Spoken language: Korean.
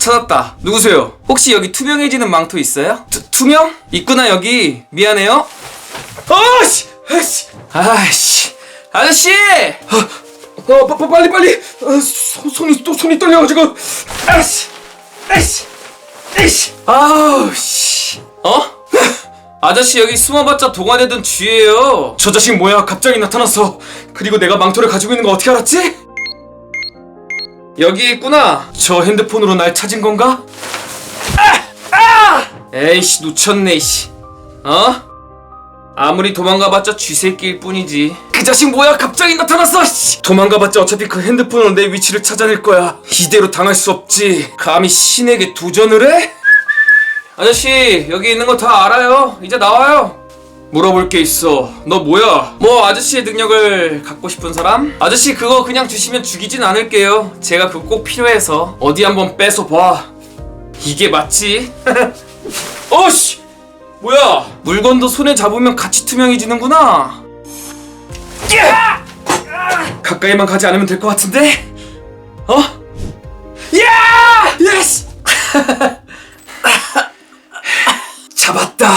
찾았다. 누구세요? 혹시 여기 투명해지는 망토 있어요? 투, 투명? 있구나 여기. 미안해요. 아씨, 아씨, 아씨, 아저씨. 어, 빠, 빠, 빨리 빨리. 어, 손, 손이 또 손이 떨려가지고. 아씨, 아씨, 아씨. 아우 씨. 어? 아저씨 여기 숨어봤자 동안에 든 쥐예요. 저 자식 뭐야? 갑자기 나타났어. 그리고 내가 망토를 가지고 있는 거 어떻게 알았지? 여기 있구나. 저 핸드폰으로 날 찾은 건가? 아! 아! 에이씨 놓쳤네 씨. 어? 아무리 도망가봤자 쥐새끼일 뿐이지. 그 자식 뭐야? 갑자기 나타났어. 씨. 도망가봤자 어차피 그 핸드폰으로 내 위치를 찾아낼 거야. 이대로 당할 수 없지. 감히 신에게 도전을 해? 아저씨 여기 있는 거 다 알아요. 이제 나와요. 물어볼 게 있어. 너 뭐야? 뭐 아저씨의 능력을 갖고 싶은 사람? 아저씨 그거 그냥 주시면 죽이진 않을게요. 제가 그거 꼭 필요해서 어디 한번 뺏어 봐. 이게 맞지? 어씨! 뭐야? 물건도 손에 잡으면 같이 투명해지는구나. 가까이만 가지 않으면 될 것 같은데? 어? 야! 예스! 잡았다.